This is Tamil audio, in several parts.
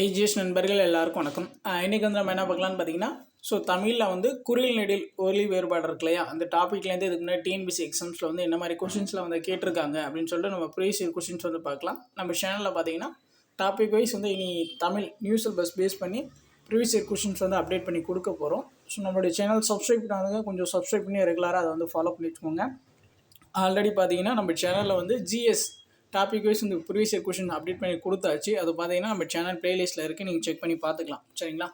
ஏஜிஎஸ் நண்பர்கள் எல்லாருக்கும் வணக்கம். இன்றைக்கி வந்து நம்ம என்ன பார்க்கலான்னு பார்த்தீங்கன்னா ஸோ தமிழில் வந்து குறில் நெடில் ஒலி வேறுபாடு இருக்கு இல்லையா? அந்த டாப்பிக்லேருந்து இதுக்கு முன்னாடி டிஎன்பிசி எக்ஸாம்ஸில் வந்து என்ன மாதிரி கொஷின்ஸில் வந்து கேட்டிருக்காங்க அப்படின்னு சொல்லிட்டு நம்ம ப்ரீவியஸ் கொஷின்ஸ் வந்து பார்க்கலாம். நம்ம சேனலில் பார்த்தீங்கன்னா டாபிக் வைஸ் வந்து இனி தமிழ் நியூஸ் பஸ் பேஸ் பண்ணி ப்ரீவியஸ் இயர் கொஷின்ஸ் வந்து அப்டேட் பண்ணி கொடுக்க போகிறோம் ஸோ நம்மளுடைய சேனல் சப்ஸ்கிரைப் பண்ணாதவங்க கொஞ்சம் சப்ஸ்கிரைப் பண்ணி ரெகுலராக அதை வந்து ஃபாலோ பண்ணிட்டுக்கோங்க ஆல்ரெடி பார்த்தீங்கன்னா நம்ம சேனலில் வந்து ஜிஎஸ் டாபிக் வைஸ் இந்த ப்ரீவியஸ் இயர் கொஷின் அப்டேட் பண்ணி கொடுத்தாச்சு. அது பார்த்தீங்கன்னா நம்ம சேனல் ப்ளேலிஸ்ட்டில் இருக்குது நீங்கள் செக் பண்ணி பார்த்துக்கலாம் சரிங்களா?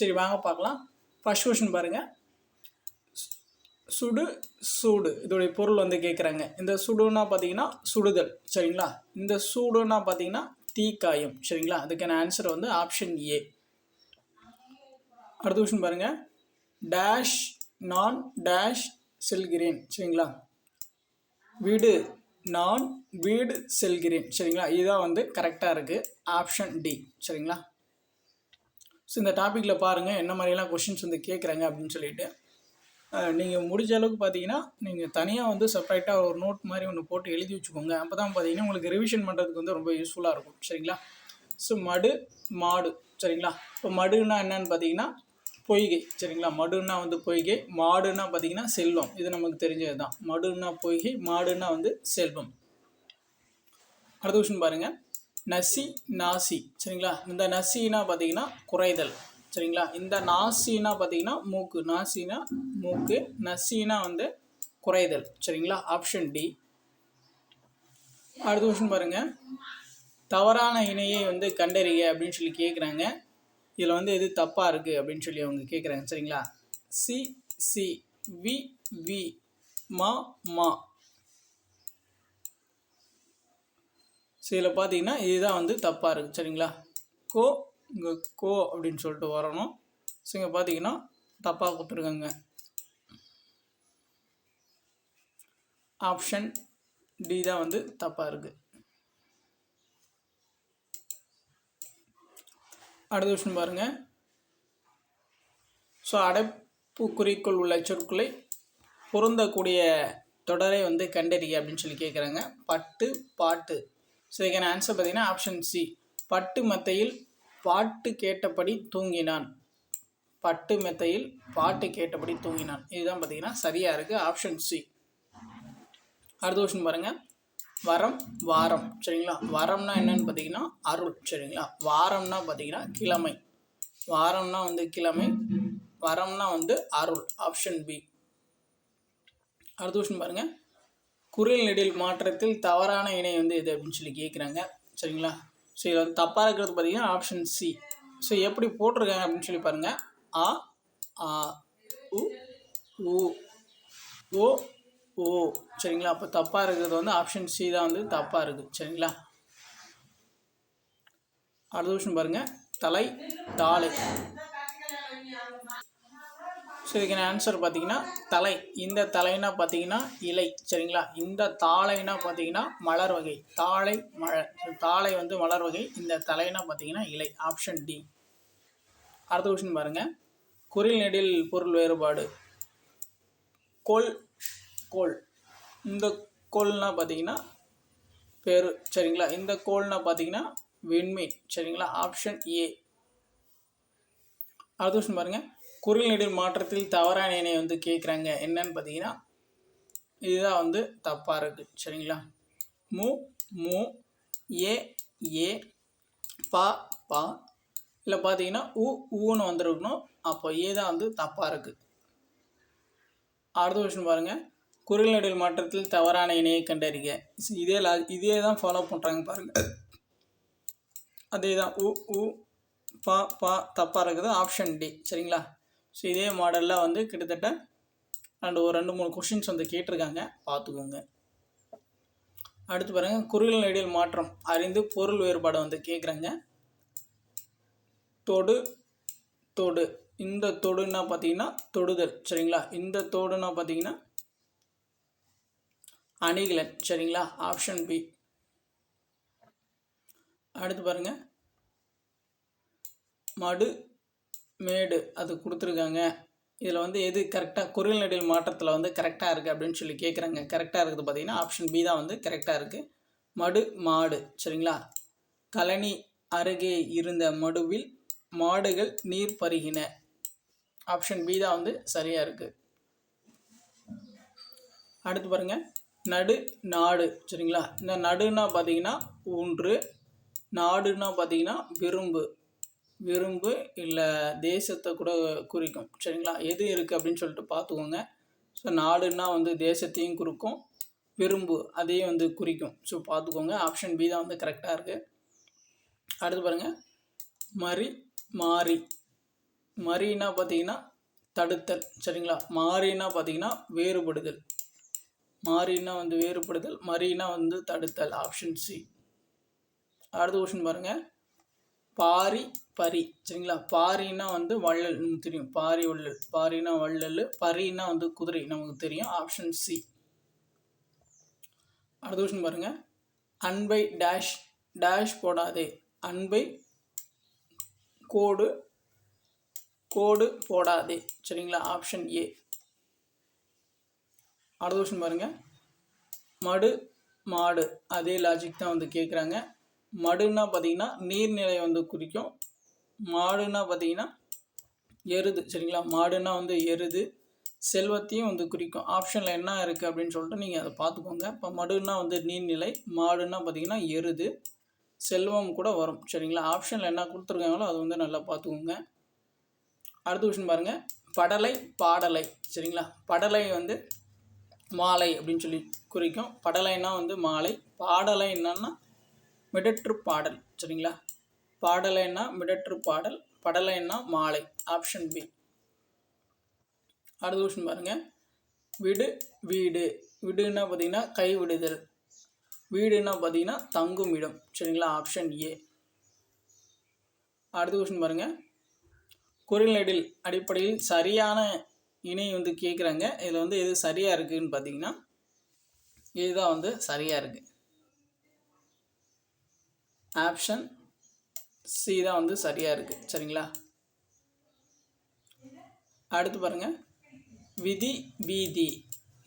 சரி வாங்க பார்க்கலாம் ஃபர்ஸ்ட் கொஷின் பாருங்கள் சுடு சூடு. இதோடைய பொருள் வந்து கேட்குறாங்க இந்த சுடுன்னா பார்த்தீங்கன்னா சுடுதல். சரிங்களா? இந்த சூடுன்னா பார்த்தீங்கன்னா தீக்காயம் சரிங்களா? அதுக்கான ஆன்சர் வந்து ஆப்ஷன் ஏ அடுத்த கொஷின் பாருங்கள் டேஷ் நான் டேஷ் செல்கிறேன். சரிங்களா? வீடு நான் வீடு செல்கிறேன். சரிங்களா? இதுதான் வந்து கரெக்டாக இருக்குது ஆப்ஷன் டி சரிங்களா? ஸோ இந்த டாப்பிக்கில் பாருங்கள் என்ன மாதிரியெல்லாம் கொஷின்ஸ் வந்து கேட்குறாங்க அப்படின்னு சொல்லிட்டு நீங்கள் முடிஞ்ச அளவுக்கு பார்த்தீங்கன்னா நீங்கள் தனியாக வந்து செப்பரேட்டாக ஒரு நோட் மாதிரி ஒன்று போட்டு எழுதி வச்சுக்கோங்க. அப்போ தான் பார்த்தீங்கன்னா உங்களுக்கு ரிவிஷன் பண்ணுறதுக்கு வந்து ரொம்ப யூஸ்ஃபுல்லாக இருக்கும். சரிங்களா? ஸோ மடு மாடு. சரிங்களா? இப்போ மடுன்னா என்னன்னு பார்த்தீங்கன்னா பொய்கை சரிங்களா? மடுன்னா வந்து பொய்கை மாடுன்னா பார்த்தீங்கன்னா செல்வம். இது நமக்கு தெரிஞ்சது தான் மடுன்னா பொய்கை மாடுன்னா வந்து செல்வம். அடுத்த கொஸ்டின் பாருங்க. நசி நாசி சரிங்களா? இந்த நசினா பார்த்தீங்கன்னா குறைதல் சரிங்களா? இந்த நாசினா பார்த்தீங்கன்னா மூக்கு நாசினா மூக்கு நசினா வந்து குறைதல் சரிங்களா? ஆப்ஷன் டி அடுத்த கொஸ்டின் பாருங்க. தவறான இணையை வந்து கண்டறிய அப்படின்னு சொல்லி கேட்குறாங்க இதில் வந்து எது தப்பாக இருக்குது அப்படின்னு சொல்லி அவங்க கேட்குறாங்க சரிங்களா? சி சி வி வி மா மா. ஸோ இதில் பார்த்தீங்கன்னா இதுதான் வந்து தப்பாக இருக்குது சரிங்களா? கோ இங்கே கோ அப்படின்னு சொல்லிட்டு வரணும். ஸோ இங்கே பார்த்தீங்கன்னா தப்பாக கொடுத்துருக்காங்க. ஆப்ஷன் டி தான் வந்து தப்பாக இருக்குது அடுத்த கொஸ்டின் பாருங்கள் ஸோ அடைப்புக்குறிக்குள் உள்ள சொற்களை பொருந்தக்கூடிய தொடரை வந்து கண்டறிய அப்படின்னு சொல்லி கேட்குறாங்க பட்டு பாட்டு. ஸோ இதுக்கான ஆன்சர் பார்த்தீங்கன்னா ஆப்ஷன் சி பட்டு மெத்தையில் பாட்டு கேட்டபடி தூங்கினான். பட்டு மெத்தையில் பாட்டு கேட்டபடி தூங்கினான். இதுதான் பார்த்தீங்கன்னா சரியாக இருக்குது ஆப்ஷன் சி அடுத்த கொஸ்டின் பாருங்கள் வரம் வாரம் சரிங்களா? வரம்னா என்னன்னு பார்த்தீங்கன்னா அருள் சரிங்களா? வாரம்னா பார்த்தீங்கன்னா கிழமை. வாரம்னா வந்து கிழமை வரம்னா வந்து அருள் ஆப்ஷன் பி அடுத்த கொஸ்டின் பாருங்கள் குரல் நெடில் மாற்றத்தில் தவறான இணை வந்து எது அப்படின்னு சொல்லி கேட்குறாங்க சரிங்களா? ஸோ இதில் வந்து தப்பாக இருக்கிறது பார்த்தீங்கன்னா ஆப்ஷன் சி ஸோ எப்படி போட்டிருக்காங்க அப்படின்னு சொல்லி பாருங்கள் ஆ ஆ உ உ ஓ ஓ சரிங்களா. அப்போ தப்பாக இருக்கிறது வந்து ஆப்ஷன் சி தான் வந்து தப்பாக இருக்குது. சரிங்களா? அடுத்த விஷயம் பாருங்கள் தலை தாளை. ஸோ இதுக்கான ஆன்சர் பார்த்தீங்கன்னா தலை. இந்த தலைனா பார்த்தீங்கன்னா இலை. சரிங்களா? இந்த தாளைனா பார்த்தீங்கன்னா மலர் வகை. தாளை மலர் தாளை வந்து மலர் வகை. இந்த தலைனா பார்த்தீங்கன்னா இலை. ஆப்ஷன் டி அடுத்த கொஷின் பாருங்கள் குரில் நெடில் பொருள் வேறுபாடு. கொல் கோல். இந்த கோல்னால் பார்த்தீங்கன்னா பேர் சரிங்களா? இந்த கோல்னால் பார்த்தீங்கன்னா விண்மீன் சரிங்களா? ஆப்ஷன் ஏ அடுத்த கொஸ்டின் பாருங்கள் குரல் நெடில் மாற்றத்தில் தவறான இணையை வந்து கேட்குறாங்க என்னன்னு பார்த்தீங்கன்னா இதுதான் வந்து தப்பாக இருக்குது சரிங்களா? மு மு ஏ ஏ பா பா. இல்லை பார்த்தீங்கன்னா உ ஊன்னு வந்திருக்கணும். அப்போ ஏ தான் வந்து தப்பாக இருக்குது அடுத்த கொஸ்டின் பாருங்கள் குரல் நடுவில் மாற்றத்தில் தவறான இணையை கண்டறிக. இதே லா இதே தான் ஃபாலோ பண்ணுறாங்க பாருங்கள் அதே தான் உ உ பா பா தப்பாக இருக்குது. ஆப்ஷன் டி சரிங்களா? ஸோ இதே மாடலில் வந்து கிட்டத்தட்ட ரெண்டு ஒரு ரெண்டு மூணு கொஷின்ஸ் வந்து கேட்டிருக்காங்க. பார்த்துக்கோங்க. அடுத்து பாருங்கள் குரில் நடியில் மாற்றம். அறிந்து பொருள் வேறுபாடு வந்து கேட்குறாங்க தொடு தொடு. இந்த தொடுன்னா பார்த்தீங்கன்னா தொடுதல். சரிங்களா? இந்த தொடுன்னா பார்த்தீங்கன்னா அணிகலன் சரிங்களா? ஆப்ஷன் பி அடுத்து பாருங்கள் மடு மேடு அது கொடுத்துருக்காங்க. இதில் வந்து எது கரெக்டாக குரல் நெடில் மாற்றத்தில் வந்து கரெக்டாக இருக்குது அப்படின்னு சொல்லி கேட்குறாங்க கரெக்டாக இருக்குது பார்த்தீங்கன்னா ஆப்ஷன் பி தான் வந்து கரெக்டாக இருக்குது மடு மாடு சரிங்களா? கழனி அருகே இருந்த மடுவில் மாடுகள் நீர் பருகின. ஆப்ஷன் பி தான் வந்து சரியாக இருக்குது அடுத்து பாருங்கள் நடு நாடு சரிங்களா? இந்த நடுன்னா பார்த்தீங்கன்னா ஊன்று நாடுன்னா பார்த்தீங்கன்னா விரும்பு. விரும்பு இல்லை தேசத்தை கூட குறிக்கும் சரிங்களா? எது இருக்குது அப்படின்னு சொல்லிட்டு பார்த்துக்கோங்க. ஸோ நாடுன்னா வந்து தேசத்தையும் குறிக்கும் விரும்பு அதையும் வந்து குறிக்கும். ஸோ பார்த்துக்கோங்க. ஆப்ஷன் பி தான் வந்து கரெக்டாக இருக்குது அடுத்து பாருங்கள் மறி மாறி. மறினா பார்த்தீங்கன்னா தடுத்தல் சரிங்களா? மாறினா பார்த்தீங்கன்னா வேறுபடுதல். மாறினா வந்து வேறுபடுதல் மறினா வந்து தடுத்தல் ஆப்ஷன் சி அடுத்த கொஷின் பாருங்கள் பாரி பரி சரிங்களா? பாரின்னா வந்து வள்ளல் நமக்கு தெரியும். பாரி வள்ளல். பாரினா வள்ளல் பரினா வந்து குதிரை நமக்கு தெரியும். ஆப்ஷன் சி அடுத்த கொஷின் பாருங்கள் அன்பை டேஷ் டேஷ் போடாதே. அன்பை கோடு கோடு போடாதே. சரிங்களா? ஆப்ஷன் ஏ அடுத்த கொஸ்டின் பாருங்கள் மடு மாடு. அதே லாஜிக் தான் வந்து கேட்குறாங்க மடுன்னா பார்த்தீங்கன்னா நீர்நிலை வந்து குறிக்கும். மாடுன்னா பார்த்தீங்கன்னா எருது சரிங்களா? மாடுன்னா வந்து எருது செல்வத்தையும் வந்து குறிக்கும். ஆப்ஷனில் என்ன இருக்குது அப்படின்னு சொல்லிட்டு நீங்கள் அதை பார்த்துக்கோங்க. இப்போ மடுன்னா வந்து நீர்நிலை மாடுன்னா பார்த்தீங்கன்னா எருது செல்வம் கூட வரும் சரிங்களா? ஆப்ஷனில் என்ன கொடுத்துருக்காங்களோ அது வந்து நல்லா பார்த்துக்கோங்க. அடுத்த விஷயம் பாருங்கள் படலை பாடலை சரிங்களா? படலை வந்து மாலை அப்படின்னு சொல்லி குறிக்கும். படலைன்னா வந்து மாலை? பாடலை என்னன்னா மிடற்று பாடல். சரிங்களா? பாடலைன்னா மிடற்று பாடல். படலைன்னா மாலை. ஆப்ஷன் பி அடுத்த கொஷின் பாருங்கள் விடு வீடு. விடுன்னா பார்த்தீங்கன்னா கைவிடுதல் வீடுன்னா பார்த்தீங்கன்னா தங்கும் இடம். சரிங்களா? ஆப்ஷன் ஏ அடுத்த கொஷின் பாருங்கள் குரல்நெடில் அடிப்படையில் சரியான இணை வந்து கேட்குறாங்க இதில் வந்து எது சரியாக இருக்குதுன்னு பார்த்தீங்கன்னா இதுதான் வந்து சரியாக இருக்குது ஆப்ஷன் சி தான் வந்து சரியாக இருக்குது சரிங்களா? அடுத்து பாருங்கள் விதி வீதி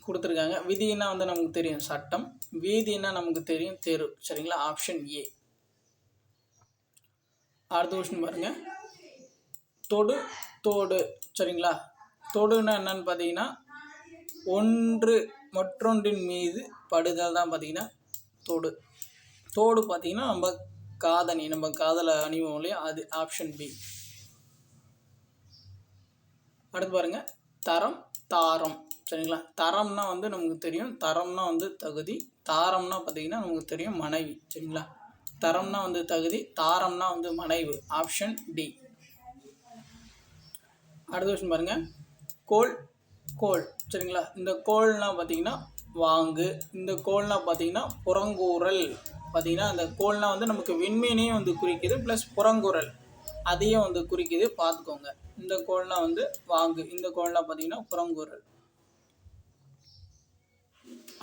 கொடுத்துருக்காங்க. விதினா வந்து நமக்கு தெரியும். சட்டம். வீதினா நமக்கு தெரியும். தெரு சரிங்களா? ஆப்ஷன் ஏ அடுத்த கொஸ்டின் பாருங்கள் தொடு தோடு. சரிங்களா? தொடுன்னா என்னன்னு பார்த்தீங்கன்னா ஒன்று மற்றொன்றின் மீது படுதல் தான் பார்த்தீங்கன்னா தொடு. தோடு பார்த்தீங்கன்னா நம்ம காதணி நம்ம காதலை அணிவோம் இல்லையா? அது ஆப்ஷன் பி அடுத்து பாருங்கள் தரம் தாரம். சரிங்களா? தரம்னா வந்து நமக்கு தெரியும். தரம்னா வந்து தகுதி. தாரம்னா பார்த்தீங்கன்னா நமக்கு தெரியும் மனைவி. சரிங்களா? தரம்னா வந்து தகுதி. தாரம்னா வந்து மனைவு. ஆப்ஷன் டி அடுத்த கொஸ்டின் பாருங்கள் கோல் கோல் சரிங்களா? இந்த கோல்னா பார்த்தீங்கன்னா வாங்கு இந்த கோல்னா பார்த்தீங்கன்னா புறங்கூறல். பார்த்தீங்கன்னா அந்த கோல்னா வந்து நமக்கு விண்மீனையும் வந்து குறிக்குது ப்ளஸ் புறங்குரல் அதையும் வந்து குறிக்குது பார்த்துக்கோங்க இந்த கோல்னா வந்து வாங்கு இந்த கோல்னா பார்த்தீங்கன்னா புறங்குரல்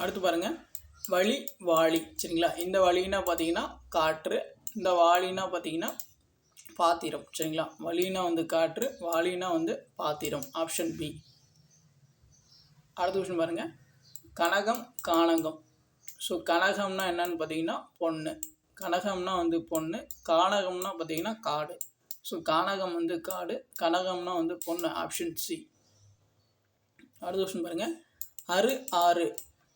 அடுத்து பாருங்க. வழி வாளி சரிங்களா? இந்த வழின்னா பார்த்தீங்கன்னா காற்று இந்த வாளினா பார்த்தீங்கன்னா பாத்திரம் சரிங்களா? வலினா வந்து காற்று வாலினா வந்து பாத்திரம் ஆப்ஷன் பி அடுத்த விஷயம் பாருங்கள் கனகம் கானகம். ஸோ கனகம்னா என்னன்னு பார்த்தீங்கன்னா பொண்ணு. கனகம்னா வந்து பொண்ணு கானகம்னா பார்த்தீங்கன்னா காடு. ஸோ கானகம் வந்து காடு கனகம்னா வந்து பொண்ணு ஆப்ஷன் சி அடுத்த கொஸ்டின் பாருங்கள் அரு ஆறு.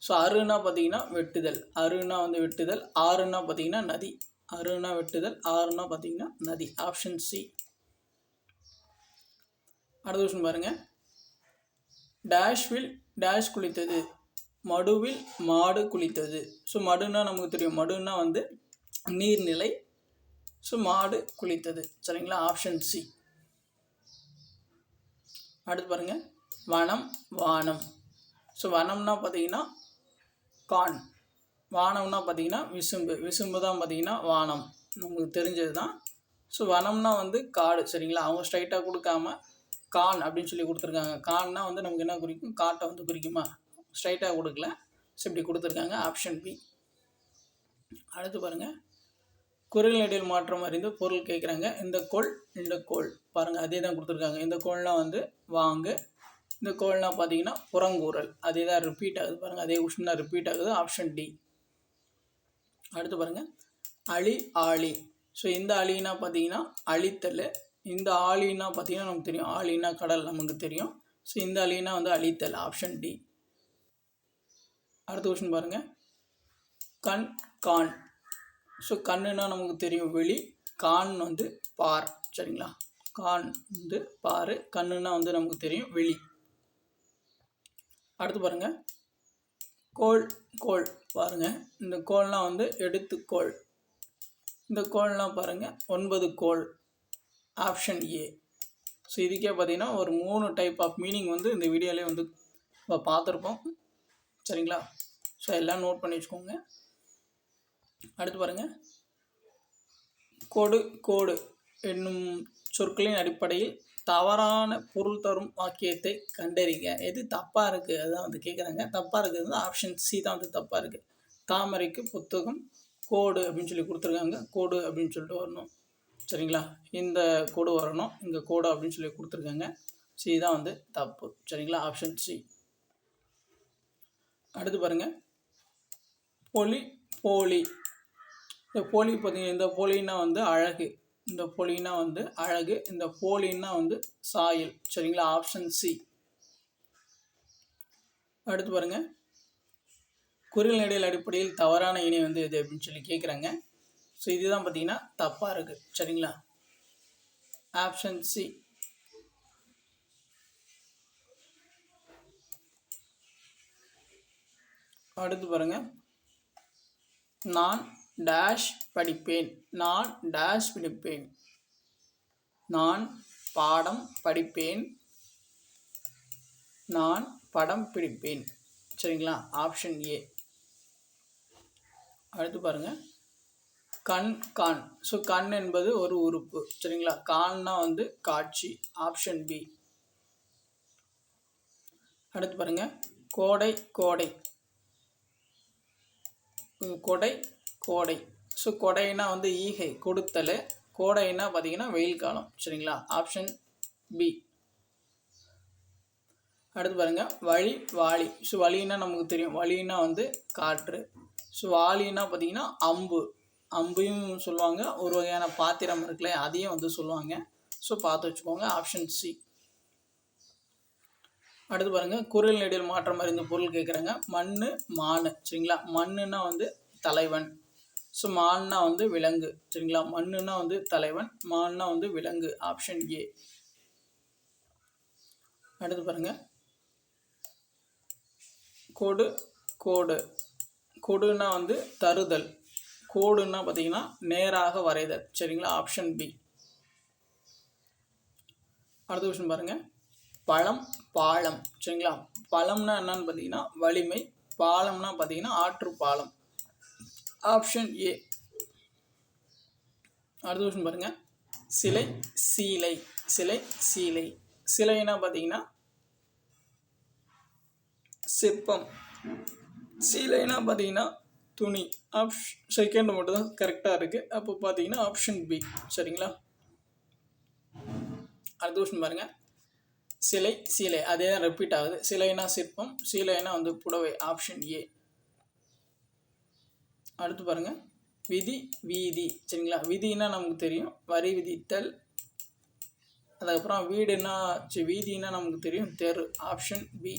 ஸோ அருன்னா பார்த்தீங்கன்னா வெட்டுதல். அருன்னா வந்து வெட்டுதல் ஆறுனா பார்த்தீங்கன்னா நதி. அருணா வெட்டுதல் ஆறுனா பார்த்தீங்கன்னா நதி ஆப்ஷன் சி அடுத்த கொஸ்டின் பாருங்கள் டேஷ்வில் டேஷ் குளித்தது மடுவில் மாடு குளித்தது. ஸோ மடுன்னா நமக்கு தெரியும். மடுன்னா வந்து நீர்நிலை. ஸோ மாடு குளித்தது. சரிங்களா? ஆப்ஷன் சி அடுத்து பாருங்கள் வனம் வானம். ஸோ வனம்னா பார்த்தீங்கன்னா கான். வானம்னா பார்த்தீங்கன்னா விசும்பு விசும்பு தான் பார்த்தீங்கன்னா வானம். நமக்கு தெரிஞ்சது தான் ஸோ வனம்னா வந்து காடு சரிங்களா? அவங்க ஸ்ட்ரைட்டாக கொடுக்காம கான் அப்படின்னு சொல்லி கொடுத்துருக்காங்க. கான்னா வந்து நமக்கு என்ன குறிக்கும்? காட்டை வந்து குறிக்குமா? ஸ்ட்ரைட்டாக கொடுக்கல. ஸோ இப்படி கொடுத்துருக்காங்க. ஆப்ஷன் பி அடுத்து பாருங்கள் குரல் நடில் மாற்றம் அறிந்து பொருள் கேட்குறாங்க. இந்த கோள் இந்த கோள். பாருங்கள் அதே தான் கொடுத்துருக்காங்க. இந்த கோள்னால் வந்து வாங்கு. இந்த கோள்னால் பார்த்தீங்கன்னா புறங்கூறல். அதே தான் ரிப்பீட் ஆகுது. பாருங்கள் அதே கொஷின் தான் ரிப்பீட் ஆகுது. ஆப்ஷன் டி அடுத்து பாருங்கள் அழி ஆளி ஸோ இந்த அழினா பார்த்தீங்கன்னா அழித்தல். இந்த ஆலினா பார்த்தீங்கன்னா நமக்கு தெரியும். ஆலினா கடல் நமக்கு தெரியும். ஸோ இந்த அழினா வந்து அழித்தல் ஆப்ஷன் டி அடுத்த கொஷின் பாருங்கள் கண் கான். ஸோ கண்ணுனா நமக்கு தெரியும் வெளி. கான் வந்து பார். சரிங்களா? கான் வந்து பாரு. கண்ணுனா வந்து நமக்கு தெரியும் வெளி. அடுத்து பாருங்கள் கோல் கோல். பாருங்கள் இந்த கோல்லாம் வந்து எடுத்துக்கோள் இந்த கோல்லாம் பாருங்கள் ஒன்பது கோல். Option A. ஸோ இதுக்கே பார்த்தீங்கன்னா ஒரு மூணு டைப் ஆஃப் மீனிங் வந்து இந்த வீடியோலேயே வந்து நம்ம பார்த்துருப்போம் சரிங்களா? ஸோ எல்லாம் நோட் பண்ணி வச்சுக்கோங்க. அடுத்து பாருங்கள் கோடு கோடு என்னும் சொற்களின் அடிப்படையில் தவறான பொருள் தரும் வாக்கியத்தை கண்டறிங்க. எது தப்பாக இருக்குது அதான் வந்து கேட்குறாங்க தப்பாக இருக்கிறது வந்து ஆப்ஷன் சி தான் வந்து தப்பாக இருக்குது தாமரைக்கு புத்தகம் கோடு அப்படின்னு சொல்லி கொடுத்துருக்காங்க. கோடு அப்படின்னு சொல்லிட்டு வரணும். சரிங்களா? இந்த கோடு வரணும். இங்கே கோடு அப்படின்னு சொல்லி கொடுத்துருக்காங்க. சி தான் வந்து தப்பு. சரிங்களா? ஆப்ஷன் சி அடுத்து பாருங்கள் பொலி போலி. இந்த போலி பார்த்தீங்கன்னா இந்த போலின்னா வந்து அழகு. இந்த பொலினா வந்து அழகு இந்த போலின்னா வந்து சாயல். சரிங்களா? ஆப்ஷன் சி அடுத்து பாருங்க. குரல் நடையில் அடிப்படையில் தவறான இணை வந்து எது அப்படின்னு சொல்லி கேட்குறாங்க ஸோ இதுதான் பார்த்தீங்கன்னா தப்பாக இருக்குது சரிங்களா? ஆப்ஷன் சி அடுத்து பாருங்கள் நான் டேஷ் படிப்பேன். நான் டேஷ் படிப்பேன் நான் பாடம் படிப்பேன். நான் படம் பிடிப்பேன். சரிங்களா? ஆப்ஷன் ஏ அடுத்து பாருங்கள் கண் கான் ஸோ கண் என்பது ஒரு உறுப்பு. சரிங்களா? கான்னா வந்து காட்சி. ஆப்ஷன் பி அடுத்து பாருங்கள் கோடை கோடை. கொடை கோடை. ஸோ கொடைனா வந்து ஈகை கொடுத்தல். கோடைனா பார்த்தீங்கன்னா வெயில் காலம் சரிங்களா? ஆப்ஷன் பி அடுத்து பாருங்கள் வழி வாளி. ஸோ வழின்னா நமக்கு தெரியும். வழின்னா வந்து காற்று. ஸோ வாளின்னா பார்த்தீங்கன்னா அம்பு. அம்பையும் சொல்லுவாங்க. ஒரு வகையான பாத்திரம் இருக்குல்ல அதையும் வந்து சொல்லுவாங்க. ஸோ பார்த்து வச்சுக்கோங்க. ஆப்ஷன் சி அடுத்து பாருங்கள் குரல் நெடில் மாற்றம் அறிந்த பொருள் கேட்குறாங்க. மண் மானு சரிங்களா? மண்ணுன்னா வந்து தலைவன். ஸோ மான்னா வந்து விலங்கு சரிங்களா? மண்ணுனா வந்து தலைவன் மான்னா வந்து விலங்கு ஆப்ஷன் ஏ அடுத்து பாருங்க. கொடு கோடு. கொடுன்னா வந்து தருதல். கோடுன்னா பார்த்தீங்கன்னா நேராக வரைதல் சரிங்களா? ஆப்ஷன் பி அடுத்த கொஸ்டின் பாருங்கள் பழம் பாலம் சரிங்களா? பழம்னா என்னன்னு பார்த்தீங்கன்னா வலிமை பாலம்னா பார்த்தீங்கன்னா ஆற்று பாலம் ஆப்ஷன் ஏ அடுத்த கொஸ்டின் பாருங்கள் சிலை சீலை சிலை சீலை. சிலைனா பார்த்தீங்கன்னா சிற்பம். சீலைனா பார்த்தீங்கன்னா துணி. ஆப்ஷ் செகண்ட் மட்டும் தான் கரெக்டாக இருக்குது அப்போ பார்த்தீங்கன்னா ஆப்ஷன் பி சரிங்களா? அடுத்த கொஸ்டின் பாருங்கள் சிலை சீலை. அதே தான் ரிப்பீட் ஆகுது. சிலைனா சிற்பம் சீலைனா வந்து புடவை. ஆப்ஷன் ஏ அடுத்து பாருங்கள் விதி வீதி. சரிங்களா? விதினா நமக்கு தெரியும். வரி விதித்தல். அதுக்கப்புறம் வீடுனா வீதினா நமக்கு தெரியும். தெரு ஆப்ஷன் பி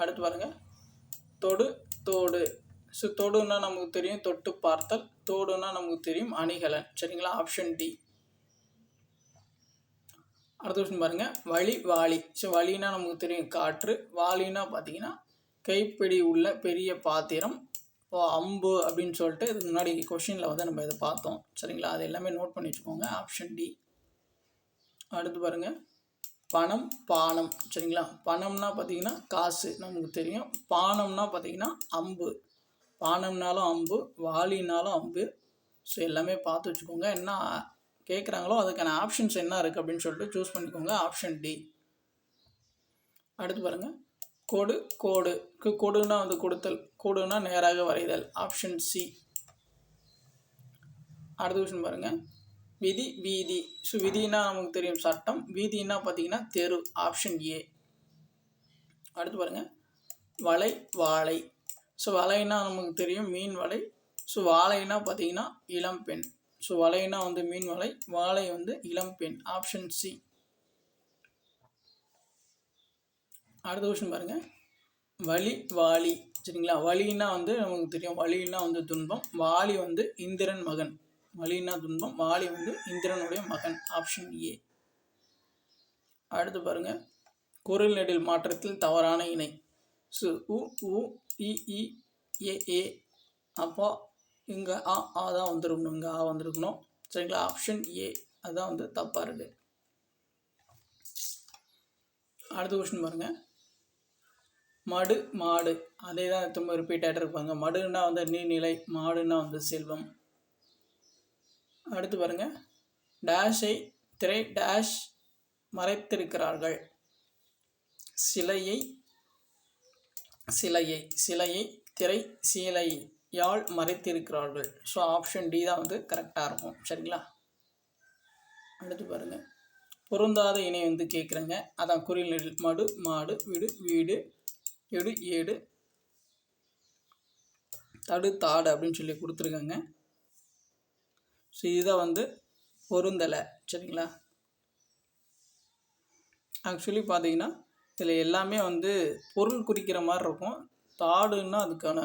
அடுத்து பாருங்கள் தொடு தோடு. ஸோ தொடுன்னா நமக்கு தெரியும். தொட்டு பார்த்தல். தோடுன்னா நமக்கு தெரியும். அணிகலன். சரிங்களா? ஆப்ஷன் டி அடுத்த கொஸ்டின் பாருங்கள் வழி வாளி. ஸோ வழினா நமக்கு தெரியும். காற்று. வாளின்னா பார்த்தீங்கன்னா கைப்பிடி உள்ள பெரிய பாத்திரம். இப்போ அம்பு அப்படின்னு சொல்லிட்டு இதுக்கு முன்னாடி கொஷினில் வந்து நம்ம இதை பார்த்தோம். சரிங்களா? அது எல்லாமே நோட் பண்ணி வச்சுக்கோங்க. ஆப்ஷன் டி அடுத்து பாருங்கள் பணம் பானம். சரிங்களா? பணம்னா பார்த்தீங்கன்னா காசு நமக்கு தெரியும். பானம்னா பார்த்தீங்கன்னா அம்பு. பானம்னாலும் அம்பு வாலினாலும் அம்பு. ஸோ எல்லாமே பார்த்து வச்சுக்கோங்க. என்ன கேட்குறாங்களோ அதுக்கான ஆப்ஷன்ஸ் என்ன இருக்குது அப்படின்னு சொல்லிட்டு சூஸ் பண்ணிக்கோங்க. ஆப்ஷன் டி அடுத்து பாருங்கள் கொடு கோடு. கொடுனா வந்து கொடுத்தல். கொடுனா நேராக வரைதல். ஆப்ஷன் சி அடுத்த கொஸ்டின் பாருங்கள் விதி வீதி. ஸோ விதினா நமக்கு தெரியும் சட்டம். வீதினா பார்த்தீங்கன்னா தெரு. ஆப்ஷன் ஏ அடுத்து பாருங்கள் வலை வாழை. ஸோ வலைனா நமக்கு தெரியும் மீன் வலை. ஸோ வாழைனா பார்த்தீங்கன்னா இளம் பெண். ஸோ வலைனா வந்து மீன் வலை. வாழை வந்து இளம் பெண். ஆப்ஷன் சி அடுத்த கொஷின் பாருங்கள் வலி வாலி சரிங்களா? வலின்னா வந்து நமக்கு தெரியும். வலின்னா வந்து துன்பம். வாலி வந்து இந்திரன் மகன். வலின்னா துன்பம். வாலி வந்து இந்திரனுடைய மகன். ஆப்ஷன் ஏ அடுத்து பாருங்க. குரல் நெடில் மாற்றத்தில் தவறான இணை. சு உ உ இ இ ஏ ஏ. அப்போ இங்கே ஆ ஆ தான் வந்துருக்கணும். இங்கே ஆ வந்திருக்கணும். சரிங்களா? ஆப்ஷன் ஏ அதுதான் வந்து தப்பாக இருக்குது அடுத்த கொஸ்டின் பாருங்கள் மடு மாடு. அதே தான் திரும்ப ரிப்பீட் ஆகிட்டு இருப்பாங்க மடுன்னா வந்து நீர்நிலை மாடுன்னா வந்து செல்வம். அடுத்து பாருங்க. டேஷை திரை டேஷ் மறைத்திருக்கிறார்கள். சிலையை சிலையை சிலையை திரை சீலையால் மறைத்திருக்கிறார்கள். ஸோ ஆப்ஷன் டி தான் வந்து கரெக்டாக இருக்கும். சரிங்களா? அடுத்து பாருங்கள் பொருந்தாத இணை வந்து கேட்குறேங்க. அதான் குறியில் மடு மாடு வீடு வீடு எடு ஏடு. தடு தாடு அப்படின்னு சொல்லி கொடுத்துருக்காங்க. ஸோ இதுதான் வந்து பொருந்தலை சரிங்களா? ஆக்சுவலி பார்த்தீங்கன்னா இதில் எல்லாமே வந்து பொருள் குறிக்கிற மாதிரி இருக்கும். தாடுன்னா அதுக்கான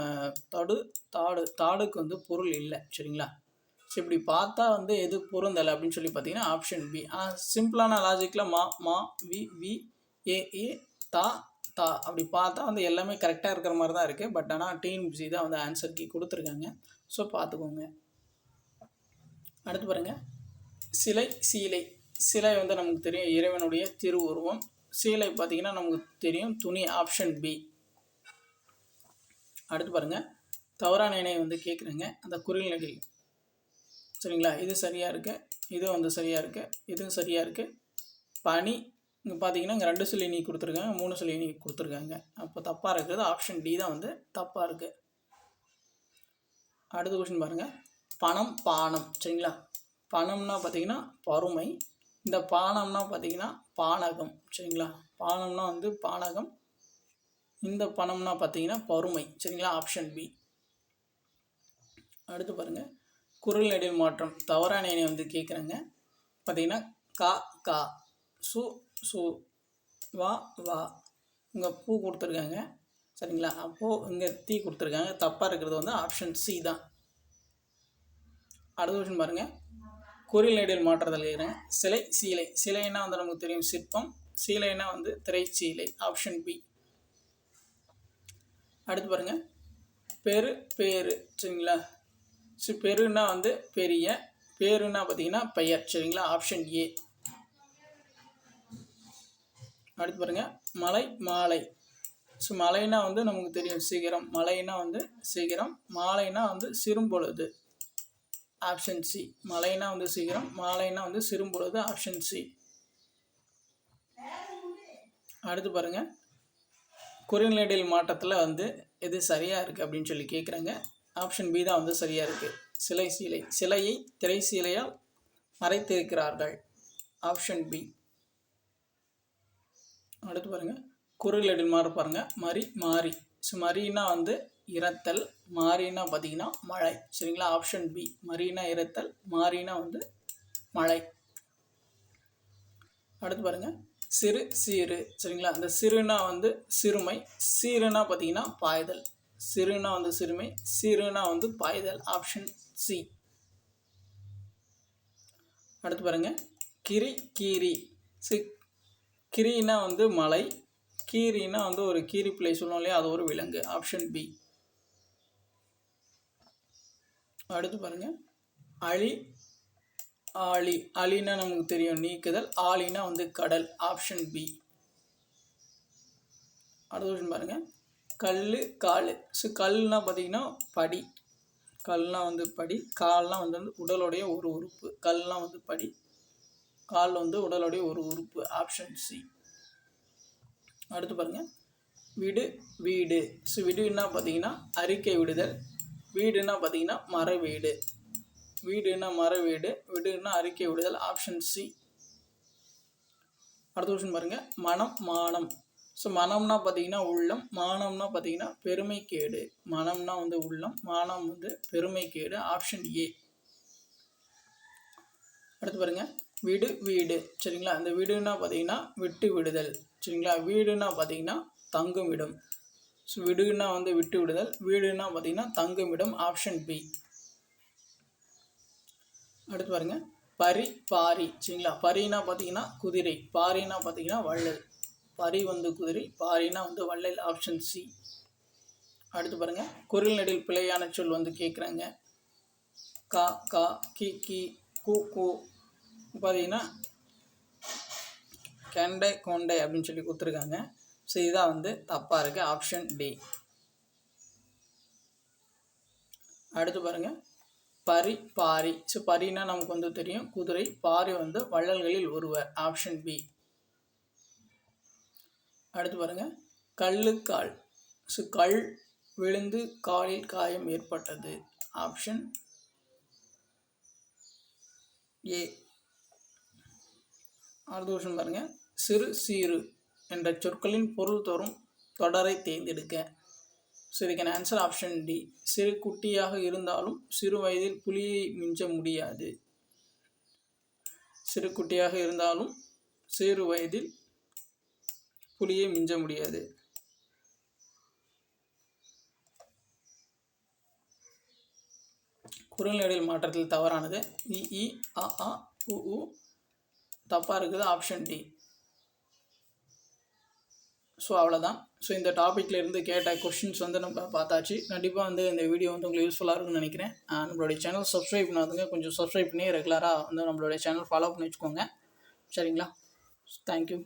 தடு தாடு தாடுக்கு வந்து பொருள் இல்லை சரிங்களா? ஸோ இப்படி பார்த்தா வந்து எது பொருந்தலை அப்படின்னு சொல்லி பார்த்தீங்கன்னா ஆப்ஷன் பி. ஆனால் சிம்பிளான லாஜிக்கில் மா மா வி வி ஏ ஏ தா தா அப்படி பார்த்தா வந்து எல்லாமே கரெக்டாக இருக்கிற மாதிரி தான் இருக்குது பட் ஆனால் டிஎன்பிசி தான் வந்து ஆன்சர் கீ கொடுத்துருக்காங்க. ஸோ பார்த்துக்கோங்க. அடுத்து பாருங்கள் சிலை சீலை. சிலை வந்து நமக்கு தெரியும் இறைவனுடைய திருவுருவம். சீலை பார்த்திங்கன்னா நமக்கு தெரியும் துணி ஆப்ஷன் பி அடுத்து பாருங்கள் தவறான இணையை வந்து கேட்குறேங்க. அந்த குறிநகை சரிங்களா? இது சரியாக இருக்குது இது வந்து சரியாக இருக்குது இதுவும் சரியாக இருக்குது பனி இங்கே பார்த்தீங்கன்னா இங்கே ரெண்டு சொல்லி நீ கொடுத்துருக்காங்க மூணு சொல்லி நீ கொடுத்துருக்காங்க. அப்போ தப்பாக இருக்கிறது ஆப்ஷன் டி தான் வந்து தப்பாக இருக்குது அடுத்த கொஷின் பாருங்கள் பணம் பானம் சரிங்களா? பணம்னா பார்த்தீங்கன்னா பருமை. இந்த பானம்னா பார்த்தீங்கன்னா பானகம் சரிங்களா? பானம்னா வந்து பானகம். இந்த பணம்னா பார்த்தீங்கன்னா பருமை சரிங்களா? ஆப்ஷன் பி அடுத்து பாருங்கள் குரல் நெடில் மாற்றம் தவறான இணை வந்து கேட்குறாங்க பார்த்தீங்கன்னா கா கா. சு ஸோ வா வா. இங்கே பூ கொடுத்துருக்காங்க. சரிங்களா? அப்போது இங்கே தீ கொடுத்துருக்காங்க. தப்பாக இருக்கிறது வந்து ஆப்ஷன் சி தான். அடுத்த கொஷின் பாருங்கள் குறியல் நெடில் மாற்றுறதில் இருக்கிறேன் சிலை சீலை. சிலைன்னா வந்து நமக்கு தெரியும்? சிற்பம். சீலைனா வந்து? திரைச்சீலை. ஆப்ஷன் பி அடுத்து பாருங்கள் பெரு பேரு. சரிங்களா? ஸோ பெருன்னா வந்து பெரிய. பேருன்னா பார்த்தீங்கன்னா பெயர். சரிங்களா? ஆப்ஷன் ஏ அடுத்து பாருங்கள் மலை மாலை. ஸோ மலைனா வந்து நமக்கு தெரியும். சீக்கிரம் மலைனா வந்து சீக்கிரம் மாலைனா வந்து சிறும்பொழுது. ஆப்ஷன் சி மலைனா வந்து சீக்கிரம் மாலைனா வந்து சிறும்பொழுது. ஆப்ஷன் சி அடுத்து பாருங்கள் குறுநிலையில் மாற்றத்தில் வந்து எது சரியாக இருக்குது அப்படின்னு சொல்லி கேட்குறாங்க ஆப்ஷன் பி தான் வந்து சரியாக இருக்குது சிலை சீலை. சிலையை திரை சீலையால் மறைத்திருக்கிறார்கள். ஆப்ஷன் பி அடுத்து பாருங்கள் குரல் எடில் மாறு பாருங்கள் மரி மாறி. ஸோ மரினா வந்து இறத்தல் மாறினா பார்த்தீங்கன்னா மழை. சரிங்களா? ஆப்ஷன் பி மரினா இறத்தல் மாறினா வந்து மழை. அடுத்து பாருங்கள் சிறு சீரு சரிங்களா? அந்த சிறுனா வந்து சிறுமை சீருனா பார்த்தீங்கன்னா பாய்தல். சிறுனா வந்து சிறுமை சிறுனா வந்து பாய்தல். ஆப்ஷன் சி அடுத்து பாருங்கள் கிரி கீரி. சி கிரினா வந்து மலை கீரினா வந்து ஒரு கீரி பிள்ளை சொல்லுவோம் இல்லையா? அது ஒரு விலங்கு ஆப்ஷன் பி அடுத்து பாருங்க. அழி ஆளி அலினா நமக்கு தெரியும் நீக்குதல் ஆலினா வந்து கடல் ஆப்ஷன் பி அடுத்த கொஸ்டின் பாருங்க. கல் கால். ஸோ கல்னா பார்த்தீங்கன்னா படி. கல்லாம் வந்து படி. கால்லாம் வந்து உடலுடைய ஒரு உறுப்பு. கல்லாம் வந்து படி. கால் வந்து உடலுடைய ஒரு உறுப்பு ஆப்ஷன் சி அடுத்து பாருங்கள் வீடு வீடு. ஸோ விடுன்னா பார்த்தீங்கன்னா அறிக்கை விடுதல். வீடுன்னா பார்த்தீங்கன்னா மர வீடு வீடுன்னா மர வீடு விடுன்னா அறிக்கை விடுதல் ஆப்ஷன் சி அடுத்த கொஸ்டின் பாருங்கள் மனம் மானம். ஸோ மனம்னா பார்த்தீங்கன்னா உள்ளம். மானம்னா பார்த்தீங்கன்னா பெருமைக்கேடு. மனம்னா வந்து உள்ளம். மானம் வந்து பெருமைக்கேடு ஆப்ஷன் ஏ அடுத்து பாருங்க. விடு வீடு. சரிங்களா? இந்த வீடுன்னா பார்த்தீங்கன்னா விட்டு விடுதல். சரிங்களா? வீடுன்னா பார்த்தீங்கன்னா தங்கும் இடம். ஸோ விடுன்னா வந்து விட்டு விடுதல். வீடுன்னா பார்த்தீங்கன்னா தங்குமிடம் ஆப்ஷன் பி அடுத்து பாருங்க. பரி பாரி. சரிங்களா? பரினா பார்த்தீங்கன்னா குதிரை. பாரினா பார்த்தீங்கன்னா வள்ளல். பரி வந்து குதிரை பாரினா வந்து வள்ளல் ஆப்ஷன் சி அடுத்து பாருங்க. குரல் நெடில் பிழையான சொல் வந்து கேட்குறாங்க கா கா கி கி கு கு. பார்த்தீங்கன்னா கெண்டை கொண்டை அப்படின்னு சொல்லி கொடுத்துருக்காங்க. ஸோ இதான் வந்து தப்பாக இருக்குது ஆப்ஷன் டி அடுத்து பாருங்கள் பரி பாரி. ஸோ பரினா நமக்கு வந்து தெரியும். குதிரை பாரி வந்து வள்ளல்களில் ஒருவர். ஆப்ஷன் பி அடுத்து பாருங்கள் கல்லுக்கால். ஸோ கல் விழுந்து காலில் காயம் ஏற்பட்டது. ஆப்ஷன் ஏ அடுத்த கொஷன் பாருங்கள் சிறு சீறு என்ற சொற்களின் பொருள் தோறும் தொடரை தேர்ந்தெடுக்க. ஸோ இதுக்கான ஆன்சர் ஆப்ஷன் டி சிறு குட்டியாக இருந்தாலும் சிறு வயதில் புலியை மிஞ்ச முடியாது. சிறு குட்டியாக இருந்தாலும் சிறு வயதில் புலியை மிஞ்ச முடியாது. குரல்நடையில் மாற்றத்தில் தவறானது. இ இ அ ஆ உ உ தப்பாக இருக்குது ஆப்ஷன் டி ஸோ அவ்வளோதான் ஸோ இந்த டாப்பிக்கில் இருந்து கேட்ட கொஷின்ஸ் வந்து நம்ம பார்த்தாச்சு. கண்டிப்பாக வந்து இந்த வீடியோ வந்து உங்களுக்கு யூஸ்ஃபுல்லாக இருக்கும்னு நினைக்கிறேன். நம்மளுடைய சேனல் சப்ஸ்கிரைப் பண்ணாதுங்க. கொஞ்சம் சப்ஸ்கிரைப் பண்ணி ரெகுலராக வந்து நம்மளுடைய சேனல் ஃபாலோ பண்ணி வச்சுக்கோங்க. சரிங்களா? தேங்க்யூ